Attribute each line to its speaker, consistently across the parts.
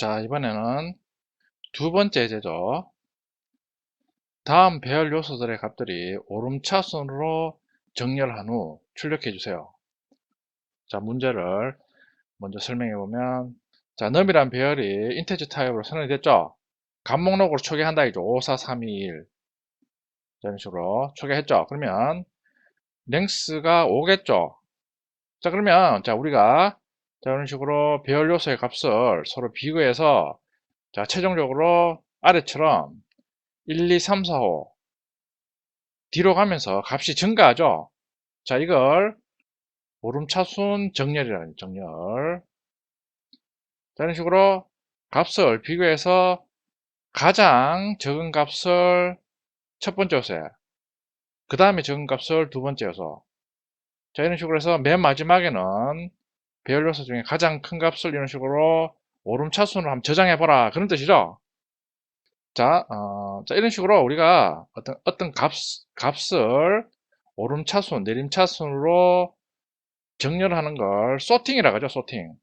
Speaker 1: 자, 이번에는 두 번째 제죠 다음 배열 요소들의 값들이 오름차순으로 정렬한 후 출력해 주세요. 자, 문제를 먼저 설명해 보면 자, 넘이란 배열이 인테지 타입으로 선언이 됐죠. 값 목록으로 초기한다 이죠. 5, 4, 3, 2, 1 이런 식으로 초기했죠. 그러면 랭스가 5겠죠. 자, 그러면 자, 우리가 자, 이런 식으로 배열 요소의 값을 서로 비교해서 자, 최종적으로 아래처럼 1, 2, 3, 4, 5 뒤로 가면서 값이 증가하죠. 자, 이걸 오름차순 정렬이라는 정렬. 자, 이런 식으로 값을 비교해서 가장 적은 값을 첫 번째 요소에 그 다음에 적은 값을 두 번째 요소 자 이런 식으로 해서 맨 마지막에는 배열 요소 중에 가장 큰 값을 이런 식으로 오름차순으로 한번 저장해보라. 그런 뜻이죠. 자, 어, 자 이런 식으로 우리가 어떤, 어떤 값, 값을 오름차순, 내림차순으로 정렬하는 걸 소팅이라고 하죠. 소팅.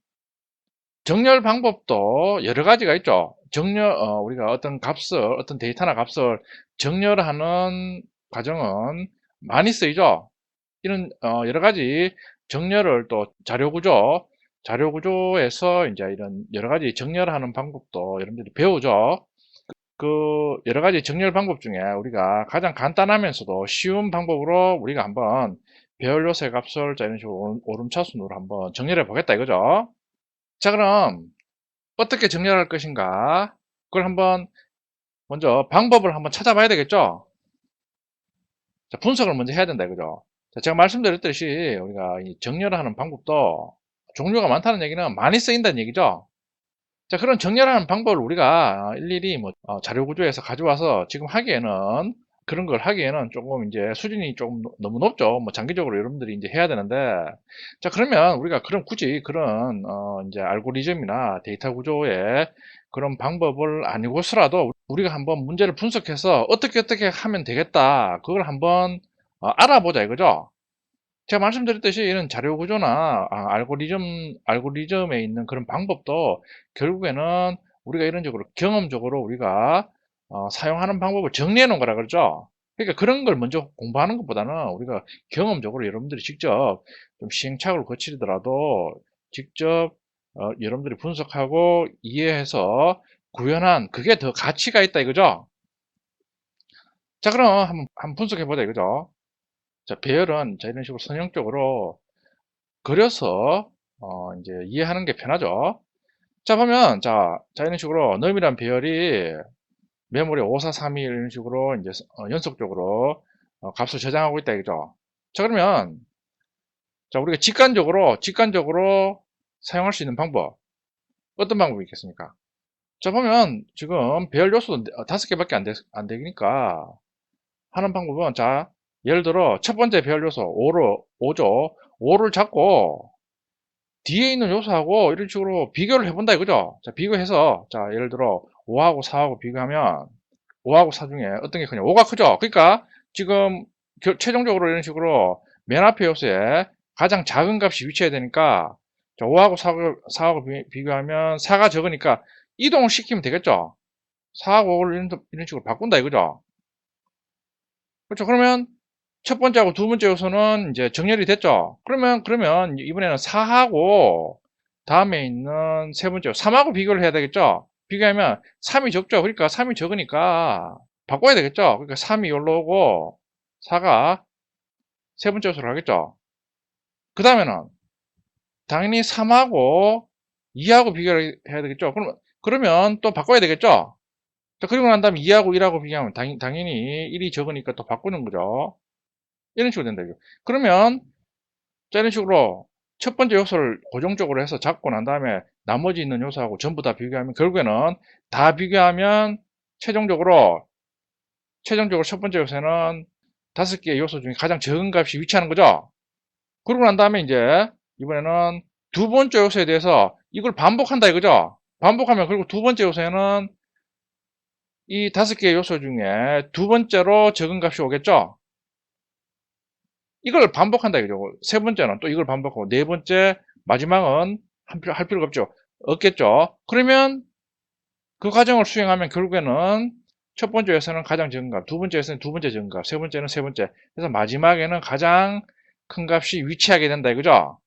Speaker 1: 정렬 방법도 여러 가지가 있죠. 정렬, 어, 우리가 어떤 값을, 어떤 데이터나 값을 정렬하는 과정은 많이 쓰이죠. 이런, 어, 여러 가지 정렬을 또 자료구조, 자료구조에서 이제 이런 여러 가지 정렬하는 방법도 여러분들이 배우죠. 그 여러 가지 정렬 방법 중에 우리가 가장 간단하면서도 쉬운 방법으로 우리가 한번 배열 요새 값을 자 이런 식으로 오름차순으로 한번 정렬해 보겠다 이거죠. 자 그럼 어떻게 정렬할 것인가? 그걸 한번 먼저 방법을 한번 찾아봐야 되겠죠. 자, 분석을 먼저 해야 된다 이거죠. 제가 말씀드렸듯이 우리가 정렬하는 방법도 종류가 많다는 얘기는 많이 쓰인다는 얘기죠. 자, 그런 정렬하는 방법을 우리가 일일이 뭐 어, 자료 구조에서 가져와서 지금 하기에는 그런 걸 하기에는 조금 이제 수준이 조금 너무 높죠. 뭐 장기적으로 여러분들이 이제 해야 되는데 자 그러면 우리가 그런 굳이 그런 어 이제 알고리즘이나 데이터 구조의 그런 방법을 아니고서라도 우리가 한번 문제를 분석해서 어떻게 어떻게 하면 되겠다 그걸 한번 어, 알아보자 이거죠. 제가 말씀드렸듯이 이런 자료 구조나 아, 알고리즘 알고리즘에 있는 그런 방법도 결국에는 우리가 이런 식으로 경험적으로 우리가 어, 사용하는 방법을 정리해 놓은 거라 그러죠. 그러니까 그런 걸 먼저 공부하는 것보다는 우리가 경험적으로 여러분들이 직접 좀 시행착오를 거치더라도 직접 어, 여러분들이 분석하고 이해해서 구현한 그게 더 가치가 있다 이거죠. 자 그럼 한번, 한번 분석해 보자 이거죠. 자, 배열은 자, 이런 식으로 선형적으로 그려서 어, 이제 이해하는 게 편하죠. 자, 보면 자, 자 이런 식으로 놈이란 배열이 메모리 5 4 3 2 이런 식으로 이제 어, 연속적으로 어, 값을 저장하고 있다 이거죠. 자, 그러면 자, 우리가 직관적으로 직관적으로 사용할 수 있는 방법 어떤 방법이 있겠습니까? 자, 보면 지금 배열 요소 네, 어, 다섯 개밖에 안, 되, 안 되니까 하는 방법은 자, 예를 들어 첫 번째 배열 요소 5로 5죠. 5를 잡고 뒤에 있는 요소하고 이런 식으로 비교를 해본다 이거죠. 자, 비교해서 자 예를 들어 5하고 4하고 비교하면 5하고 4 중에 어떤 게 크냐? 5가 크죠. 그러니까 지금 겨, 최종적으로 이런 식으로 맨 앞에 요소에 가장 작은 값이 위치해야 되니까 자, 5하고 4하고, 4하고 비, 교하면 4가 적으니까 이동을 시키면 되겠죠. 4하고 5를 이런, 이런 식으로 바꾼다 이거죠. 그렇죠. 그러면 첫 번째하고 두 번째 요소는 이제 정렬이 됐죠. 그러면 그러면 이번에는 4하고 다음에 있는 세 번째 3하고 비교를 해야 되겠죠. 비교하면 3이 적죠. 그러니까 3이 적으니까 바꿔야 되겠죠. 그러니까 3이 여기로 오고 4가 세 번째 요소로 하겠죠. 그 다음에는 당연히 3하고 2하고 비교를 해야 되겠죠. 그럼, 그러면 또 바꿔야 되겠죠. 자, 그리고 난 다음에 2하고 1하고 비교하면 당, 당연히 1이 적으니까 또 바꾸는 거죠. 이런 식으로 된다. 그러면 자, 이런 식으로 첫 번째 요소를 고정적으로 해서 잡고 난 다음에 나머지 있는 요소하고 전부 다 비교하면 결국에는 다 비교하면 최종적으로 최종적으로 첫 번째 요소는 다섯 개의 요소 중에 가장 적은 값이 위치하는 거죠. 그러고 난 다음에 이제 이번에는 두 번째 요소에 대해서 이걸 반복한다 이거죠. 반복하면 그리고 두 번째 요소에는 이 다섯 개의 요소 중에 두 번째로 적은 값이 오겠죠. 이걸 반복한다 이러고 세 번째는 또 이걸 반복하고 네 번째 마지막은 할, 필요, 할 필요가 없죠. 없겠죠. 그러면 그 과정을 수행하면 결국에는 첫 번째 에서는 가장 적은 값, 두 번째 에서는두 번째 적은 값, 세 번째는 세 번째. 그래서 마지막에는 가장 큰 값이 위치하게 된다 이거죠.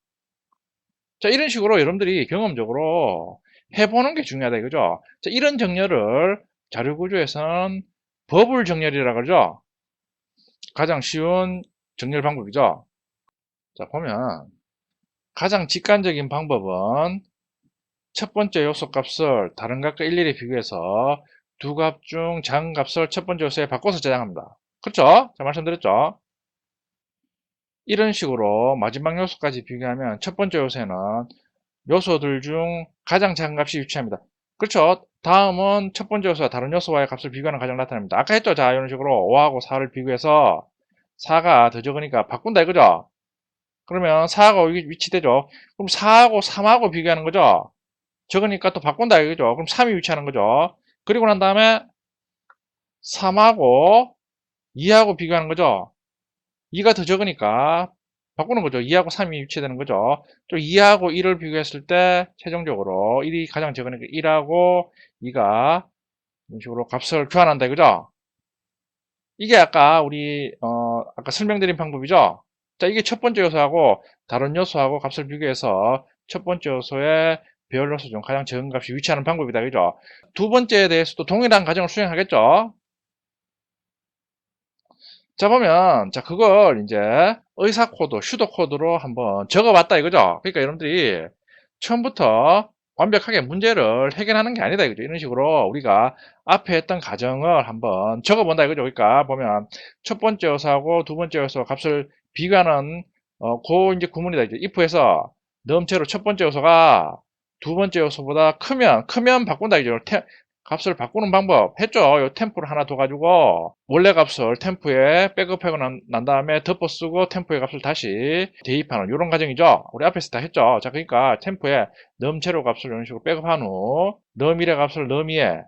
Speaker 1: 자, 이런 식으로 여러분들이 경험적으로 해보는 게 중요하다 이거죠. 자, 이런 정렬을 자료구조에서는 버블 정렬이라 고 그러죠. 가장 쉬운 정렬 방법이죠. 자, 보면 가장 직관적인 방법은 첫 번째 요소 값을 다른 값과 일일이 비교해서 두 값 중 작은 값을 첫 번째 요소에 바꿔서 저장합니다. 그렇죠? 자, 말씀드렸죠? 이런 식으로 마지막 요소까지 비교하면 첫 번째 요소에는 요소들 중 가장 작은 값이 위치합니다. 그렇죠? 다음은 첫 번째 요소와 다른 요소와의 값을 비교하는 과정 나타납니다. 아까 했죠? 자, 이런 식으로 5하고 4를 비교해서 4가 더 적으니까 바꾼다 이거죠? 그러면 4하고 위치되죠? 그럼 4하고 3하고 비교하는 거죠? 적으니까 또 바꾼다 이거죠? 그럼 3이 위치하는 거죠? 그리고 난 다음에 3하고 2하고 비교하는 거죠? 2가 더 적으니까 바꾸는 거죠. 2하고 3이 위치되는 거죠. 또 2하고 1을 비교했을 때 최종적으로 1이 가장 적으니까 1하고 2가 이런 식으로 값을 교환한다 이거죠? 이게 아까 우리 어, 아까 설명드린 방법이죠. 자, 이게 첫 번째 요소하고 다른 요소하고 값을 비교해서 첫 번째 요소의 배열 요소 중 가장 적은 값이 위치하는 방법이다. 그죠? 두 번째에 대해서도 동일한 과정을 수행하겠죠. 자, 보면, 자, 그걸 이제 의사 코드, 슈도 코드로 한번 적어봤다 이거죠. 그러니까 여러분들이 처음부터 완벽하게 문제를 해결하는 게 아니다. 이거죠. 이런 식으로 우리가 앞에 했던 가정을 한번 적어본다. 이거죠. 그러니까 보면 첫 번째 요소하고 두 번째 요소 값을 비교하는 어, 고 이제 구문이다. 이제 if에서 넘체로 첫 번째 요소가 두 번째 요소보다 크면 크면 바꾼다 이죠 값을 바꾸는 방법 했죠. 요 템프를 하나 둬가지고 원래 값을 템프에 백업하고 난, 난 다음에 덮어 쓰고 템프의 값을 다시 대입하는 이런 과정이죠. 우리 앞에서 다 했죠. 자 그러니까 템프에 넘 재료 값을 이런 식으로 백업한 후 넘일의 값을 넘이에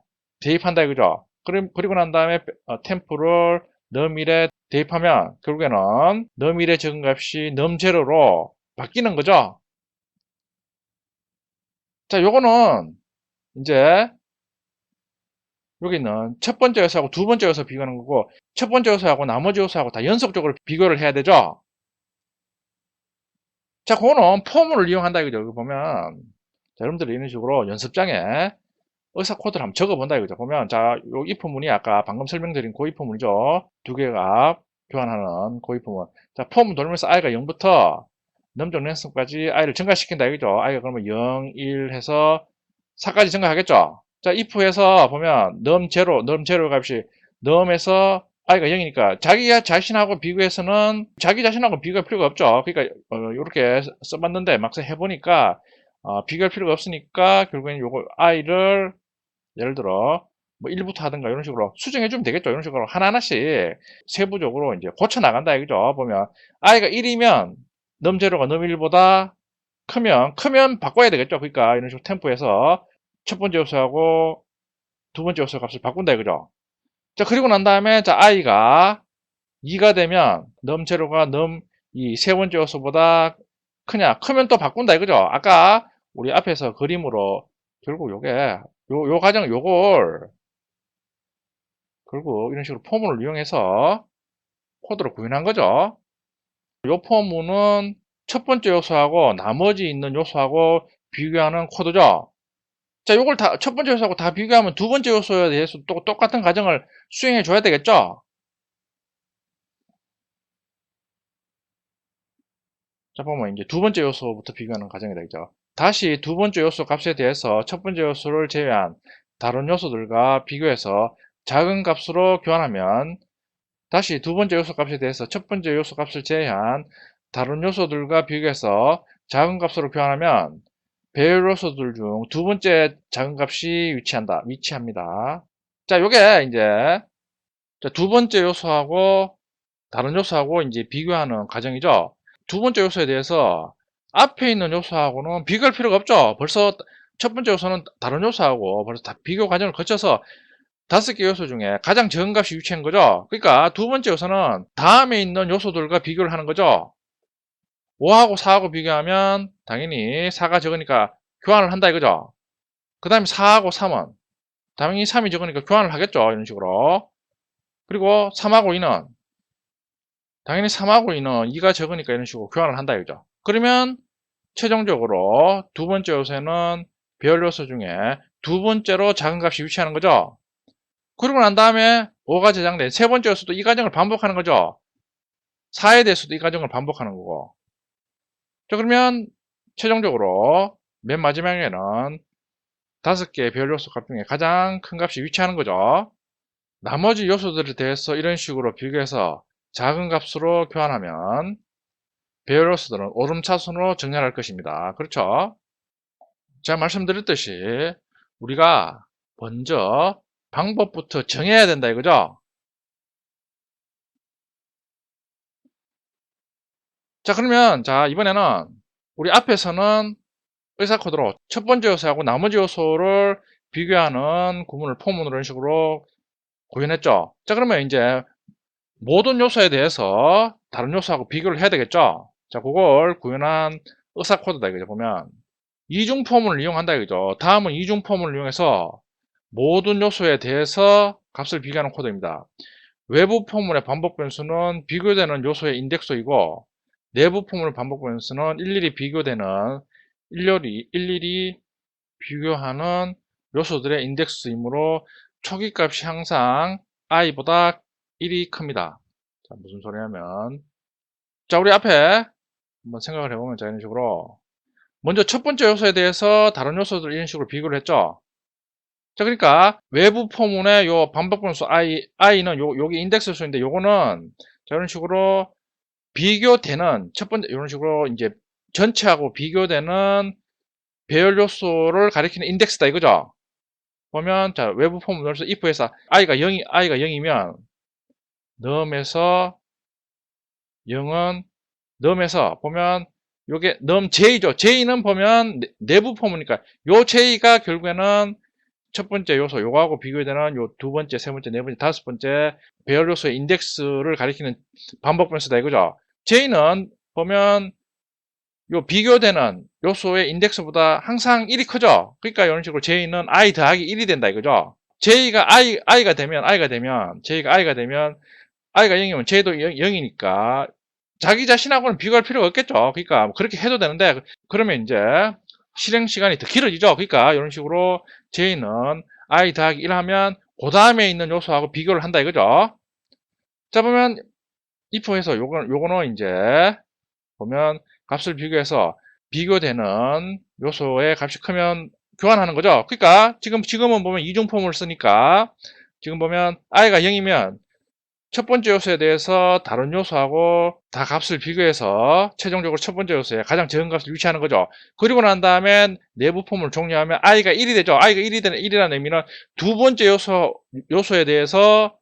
Speaker 1: 대입한다 이거죠. 그리, 그리고 난 다음에 어, 템프를 넘일에 대입하면 결국에는 넘일의 적은값이넘재료로 바뀌는 거죠. 자, 요거는 이제 여기는 첫 번째 요소하고 두 번째 요소 비교하는 거고 첫 번째 요소하고 나머지 요소하고 다 연속적으로 비교를 해야 되죠. 자, 그거는 포문을 이용한다 이거죠. 여기 보면 자, 여러분들이 런 식으로 연습장에 의사 코드를 한번 적어본다 이거죠. 보면 자, 요 if문이 아까 방금 설명드린 고이포문이죠. 두 개가 교환하는 고이포문. 자, 포문 돌면서 아이가 0부터 넘존 랜섬까지 아이를 증가시킨다 이거죠. 이가 그러면 0, 1 해서 4까지 증가하겠죠. 자, if에서 보면 num 제로, num 제로 값이 num에서 i가 아, 0이니까 그러니까 자기 자신하고 비교해서는 자기 자신하고 비교할 필요가 없죠. 그러니까 이렇게 어, 써봤는데 막상 해보니까 어, 비교할 필요가 없으니까 결국엔는 요거 i를 예를 들어 뭐 1부터 하든가 이런 식으로 수정해 주면 되겠죠. 이런 식으로 하나하나씩 세부적으로 이제 고쳐 나간다 이거죠. 보면 i가 1이면 n u 넘제로가 num 1보다 크면 크면 바꿔야 되겠죠. 그러니까 이런 식으로 템포에서 첫 번째 요소하고 두 번째 요소 값을 바꾼다 이거죠. 자, 그리고 난 다음에 자, i가 2가 되면 넘제로가 넘 이 세 번째 요소보다 크냐? 크면 또 바꾼다 이거죠. 아까 우리 앞에서 그림으로 결국 요게 요, 요 과정 요걸 결국 이런 식으로 포문을 이용해서 코드로 구현한 거죠. 요 포문은 첫 번째 요소하고 나머지 있는 요소하고 비교하는 코드죠. 자, 요걸 다, 첫 번째 요소하고 다 비교하면 두 번째 요소에 대해서 또 똑같은 과정을 수행해 줘야 되겠죠? 자, 보면 이제 두 번째 요소부터 비교하는 과정이 되죠. 다시 두 번째 요소 값에 대해서 첫 번째 요소를 제외한 다른 요소들과 비교해서 작은 값으로 교환하면 다시 두 번째 요소 값에 대해서 첫 번째 요소 값을 제외한 다른 요소들과 비교해서 작은 값으로 교환하면 베일로서들 중 두 번째 작은 값이 위치한다. 위치합니다. 자, 요게 이제 두 번째 요소하고 다른 요소하고 이제 비교하는 과정이죠. 두 번째 요소에 대해서 앞에 있는 요소하고는 비교할 필요가 없죠. 벌써 첫 번째 요소는 다른 요소하고 벌써 다 비교 과정을 거쳐서 다섯 개 요소 중에 가장 적은 값이 위치한 거죠. 그러니까 두 번째 요소는 다음에 있는 요소들과 비교를 하는 거죠. 5하고 4하고 비교하면 당연히 4가 적으니까 교환을 한다 이거죠. 그 다음에 4하고 3은 당연히 3이 적으니까 교환을 하겠죠. 이런 식으로. 그리고 3하고 2는 당연히 3하고 2는 2가 적으니까 이런 식으로 교환을 한다 이거죠. 그러면 최종적으로 두 번째 요새는 배열 요소 중에 두 번째로 작은 값이 위치하는 거죠. 그리고 난 다음에 5가 저장된 세 번째 요소도 이 과정을 반복하는 거죠. 4에 대해서도 이 과정을 반복하는 거고. 자, 그러면 최종적으로 맨 마지막에는 다섯 개의 별 요소 값 중에 가장 큰 값이 위치하는 거죠. 나머지 요소들에 대해서 이런 식으로 비교해서 작은 값으로 교환하면 배열 요소들은 오름차순으로 정렬할 것입니다. 그렇죠? 제가 말씀드렸듯이 우리가 먼저 방법부터 정해야 된다 이거죠? 자 그러면 자 이번에는 우리 앞에서는 의사코드로 첫 번째 요소하고 나머지 요소를 비교하는 구문을 포문 이런 식으로 구현했죠. 자, 그러면 이제 모든 요소에 대해서 다른 요소하고 비교를 해야 되겠죠. 자, 그걸 구현한 의사코드다 이거죠. 보면 이중 포문을 이용한다 이거죠. 다음은 이중 포문을 이용해서 모든 요소에 대해서 값을 비교하는 코드입니다. 외부 포문의 반복 변수는 비교되는 요소의 인덱스이고 내부 포문을 반복보면서는 일일이 비교되는 일렬이 일일이 비교하는 요소들의 인덱스이므로 초기 값이 항상 i보다 1이 큽니다. 자, 무슨 소리냐면 자, 우리 앞에 한번 생각을 해보면 자, 이런 식으로 먼저 첫 번째 요소에 대해서 다른 요소들 이런 식으로 비교를 했죠. 자, 그러니까 외부 포문의 요 반복 분수 i, i는 요, 여기 인덱스 수인데 요거는 자, 이런 식으로 비교되는 첫 번째 이런 식으로 이제 전체하고 비교되는 배열 요소를 가리키는 인덱스다 이거죠. 보면 자 외부 폼 넣어서 if에서 i가 0이 i가 0이면 num에서 0은 n 에서 보면 요게 num j죠. j는 보면 내부 폼이니까 요 j가 결국에는 첫 번째 요소 요거하고 비교되는 요두 번째, 세 번째, 네 번째, 다섯 번째 배열 요소의 인덱스를 가리키는 반복 변수다 이거죠. J는 보면 요 비교되는 요소의 인덱스보다 항상 1이 크죠. 그러니까 이런 식으로 J는 i 더하기 1이 된다 이거죠. J가 i, i가 되면 i가 되면 J가 i가 되면 i가 0이면 J도 0, 이니까 자기 자신하고는 비교할 필요가 없겠죠. 그러니까 뭐 그렇게 해도 되는데 그러면 이제 실행 시간이 더 길어지죠. 그러니까 이런 식으로 J는 i 더하기 1 하면 그 다음에 있는 요소하고 비교를 한다 이거죠. 자 보면 if에서 요건, 요거는 이제 보면 값을 비교해서 비교되는 요소의 값이 크면 교환하는 거죠. 그러니까 지금, 지금은 보면 이중 폼을 쓰니까 지금 보면 i가 0이면 첫 번째 요소에 대해서 다른 요소하고 다 값을 비교해서 최종적으로 첫 번째 요소에 가장 적은 값을 유치하는 거죠. 그리고 난다음에 내부 폼을 종료하면 i가 1이 되죠. i가 1이 되는 1이라는 의미는 두 번째 요소, 요소에 대해서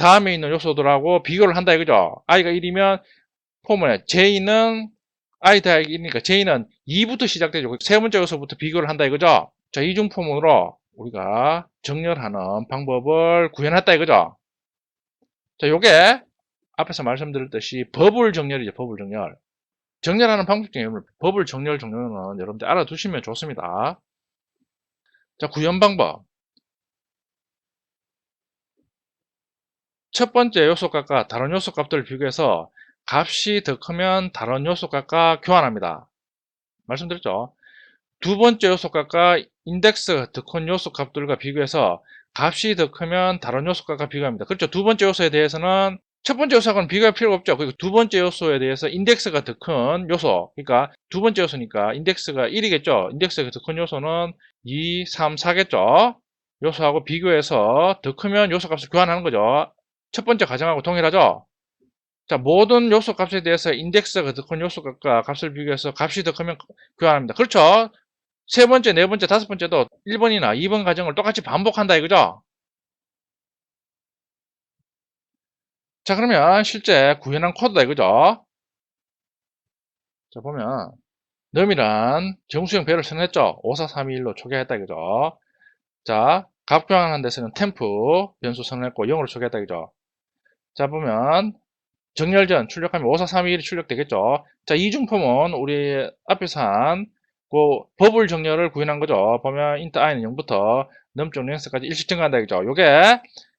Speaker 1: 다음에 있는 요소들하고 비교를 한다 이거죠. i가 1이면 포문에 j는 i 다 1이니까 j는 2부터 시작되죠. 그 세 번째 요소부터 비교를 한다 이거죠. 자, 이중 포문으로 우리가 정렬하는 방법을 구현했다 이거죠. 자, 요게 앞에서 말씀드렸듯이 버블 정렬이죠. 버블 정렬. 정렬하는 방법 중에 버블 정렬 정렬은 여러분들 알아두시면 좋습니다. 자, 구현 방법. 첫 번째 요소값과 다른 요소값들을 비교해서 값이 더 크면 다른 요소값과 교환합니다. 말씀드렸죠? 두 번째 요소값과 인덱스 더큰 요소값들과 비교해서 값이 더 크면 다른 요소값과 비교합니다. 그렇죠. 두 번째 요소에 대해서는 첫 번째 요소하고는 비교할 필요가 없죠. 그리고 두 번째 요소에 대해서 인덱스가 더 큰 요소, 그러니까 두 번째 요소니까 인덱스가 1이겠죠. 인덱스가 더 큰 요소는 2, 3, 4겠죠. 요소하고 비교해서 더 크면 요소값을 교환하는 거죠. 첫 번째 가정하고 동일하죠. 자, 모든 요소 값에 대해서 인덱스가 더 큰 요소 값과 값을 비교해서 값이 더 크면 교환합니다. 그렇죠? 세 번째, 네 번째, 다섯 번째도 1번이나 2번 가정을 똑같이 반복한다 이거죠? 자, 그러면 실제 구현한 코드다 이거죠? 자, 보면 넘이란 정수형 배를 선언했죠? 54321로 초기화했다 이거죠? 자, 값 교환하는 데서는 템프 변수 선언했고 0으로 초기화했다 이거죠? 자 보면 정렬전 출력하면 54321이 출력되겠죠. 자이중품은 우리 앞에서 한그 버블 정렬을 구현한 거죠. 보면 인터 i는 0부터 넘쪽 랭스까지 일시 증가한다 이죠. 요게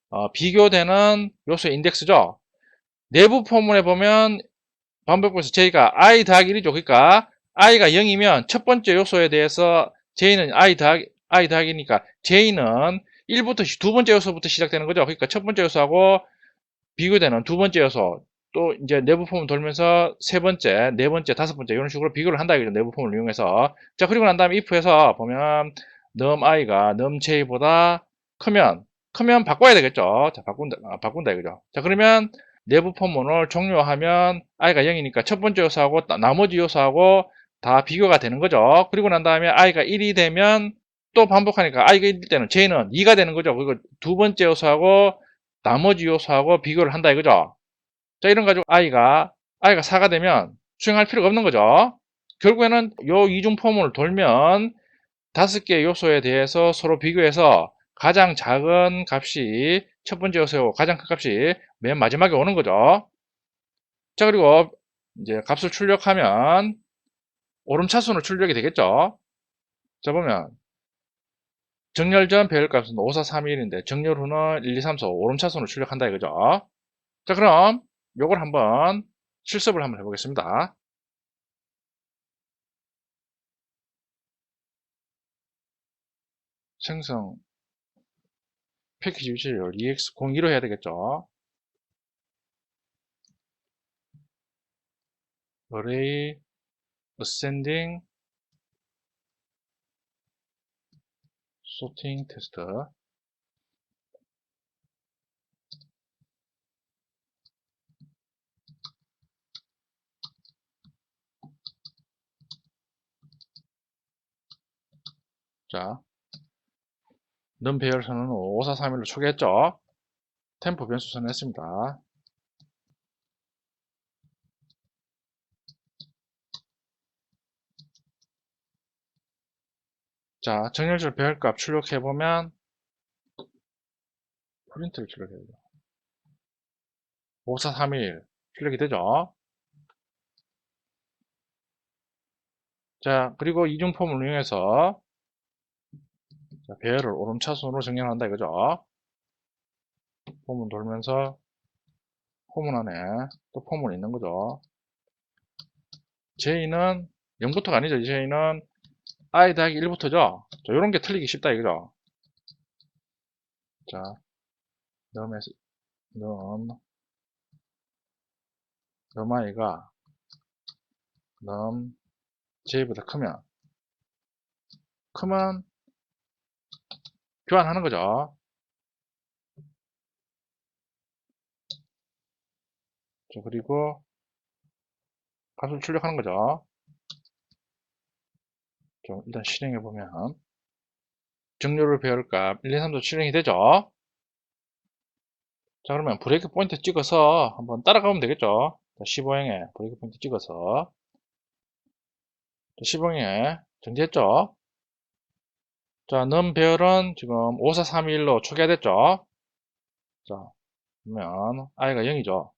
Speaker 1: 어, 비교되는 요소의 인덱스죠. 내부 포문에 보면 반복분에서 j가 i 더하기 1이죠. 그러니까 i가 0이면 첫 번째 요소에 대해서 j는 i 더하기 i 더하기니까 j는 1부터 두 번째 요소부터 시작되는 거죠. 그러니까 첫 번째 요소하고 비교되는 두 번째 요소 또 이제 내부 폼을 돌면서 세 번째, 네 번째, 다섯 번째 이런 식으로 비교를 한다 이거죠. 내부 폼을 이용해서. 자, 그리고 난 다음에 if에서 보면 num i가 num j보다 크면 크면 바꿔야 되겠죠. 자, 바꾼다 아, 바꾼다 이거죠. 자, 그러면 내부 폼을 종료하면 i가 0이니까 첫 번째 요소하고 나머지 요소하고 다 비교가 되는 거죠. 그리고 난 다음에 i가 1이 되면 또 반복하니까 i가 1일 때는 j는 2가 되는 거죠. 그리고 두 번째 요소하고 나머지 요소하고 비교를 한다 이거죠. 자, 이런 가지고 이가아이가 4가 되면 수행할 필요가 없는 거죠. 결국에는 요 이중 포문을 돌면 다섯 개 요소에 대해서 서로 비교해서 가장 작은 값이 첫 번째 요소고 가장 큰 값이 맨 마지막에 오는 거죠. 자, 그리고 이제 값을 출력하면 오름차순으로 출력이 되겠죠. 자, 보면 정렬 전 배열값은 5, 4, 3, 1인데 정렬 후는 1, 2, 3, 4 오름차순으로 출력한다 이거죠. 자 그럼 요걸 한번 실습을 한번 해보겠습니다. 생성 패키지 유지를 EX02로 해야 되겠죠. array 딩 소팅 테스트 자, 넘 배열선은 5431로 초기했죠. 템포 변수 선했습니다. 을 자, 정렬줄 배열값 출력해보면 프린트를 출력해보죠. 5431 출력이 되죠. 자, 그리고 이중폼을 이용해서 배열을 오름차순으로 정렬한다 이거죠. 폼은 돌면서 폼은 안에 또 폼은 있는 거죠. j 는 0부터가 아니죠. j 는 i 더하기 1부터죠? 자, 요런 게 틀리기 쉽다 이거죠? 자, num에서, num, i가 num j보다 크면, 크면 교환하는 거죠. 자, 그리고 가을 출력하는 거죠. 좀 일단 실행해 보면 정렬을 배열값 1, 2, 3도 실행이 되죠. 자 그러면 브레이크 포인트 찍어서 한번 따라가면 되겠죠. 15행에 브레이크 포인트 찍어서 15행에 정지했죠. 자, 는 배열은 지금 5431로 초기화됐죠. 자, 그러면 i가 0이죠.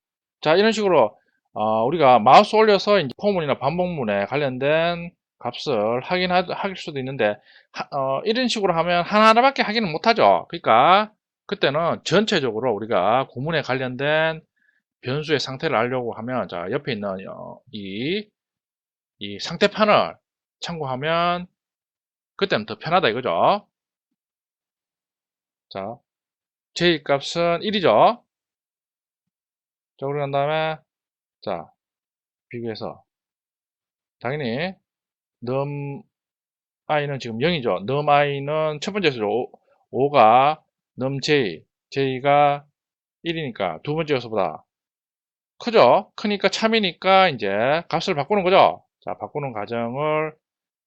Speaker 1: 자, 이런 식으로 어, 우리가 마우스 올려서 이제 포문이나 반복문에 관련된 값을 확인할 수도 있는데 하, 어, 이런 식으로 하면 하나하나밖에 확인을 못하죠. 그러니까 그때는 전체적으로 우리가 구문에 관련된 변수의 상태를 알려고 하면 자 옆에 있는 어, 이, 이 상태판을 참고하면 그때는 더 편하다 이거죠. 자, j 값은 1이죠. 자, 그러고 난 다음에 자 비교해서 당연히 num i는 지금 0이죠. num i는 첫 번째 수로 5가 num j, j가 1이니까 두 번째 요소보다 크죠? 크니까 참이니까 이제 값을 바꾸는 거죠. 자, 바꾸는 과정을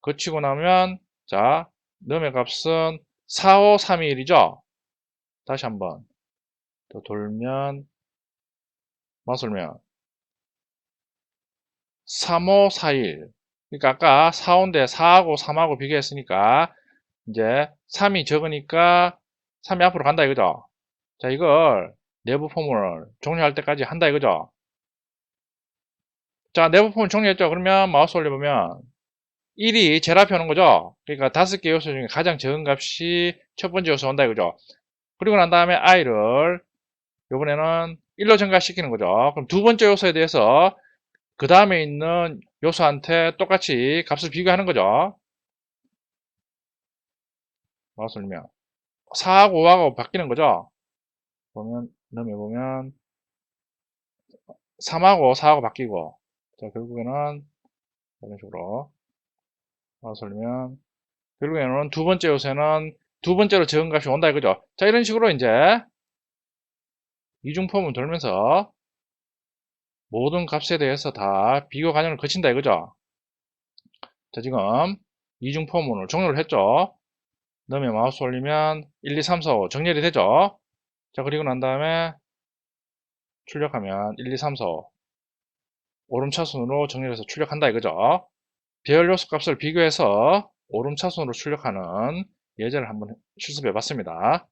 Speaker 1: 거치고 나면 자, num의 값은 4, 5, 3, 1이죠. 다시 한번 더 돌면 맞설면 3, 5, 4, 1 그러니까 아까 4인대 4하고 3하고 비교했으니까 이제 3이 적으니까 3이 앞으로 간다 이거죠. 자 이걸 내부 포을 종료할 때까지 한다 이거죠. 자 내부 포을 종료했죠. 그러면 마우스 올려보면 1이 제일 앞에 오는 거죠. 그러니까 다섯 개 요소 중에 가장 적은 값이 첫 번째 요소 온다 이거죠. 그리고 난 다음에 i를 이번에는 1로 증가시키는 거죠. 그럼 두 번째 요소에 대해서 그 다음에 있는 요소한테 똑같이 값을 비교하는 거죠. 마우스 누르면 4하고 5하고 바뀌는 거죠. 보면 넘어보면 3하고 4하고 바뀌고 자 결국에는 이런 식으로 마우스 누르면 결국에는 두 번째 요새는 두 번째로 적은 값이 온다 이거죠. 자 이런 식으로 이제 이중폼을 돌면서 모든 값에 대해서 다 비교 과정을 거친다 이거죠. 자, 지금 이중 포문을 정료를 했죠. 그다에 마우스 올리면 1, 2, 3, 4, 5 정렬이 되죠. 자, 그리고 난 다음에 출력하면 1, 2, 3, 4, 5 오름차순으로 정렬해서 출력한다 이거죠. 배열 요소 값을 비교해서 오름차순으로 출력하는 예제를 한번 실습해 봤습니다.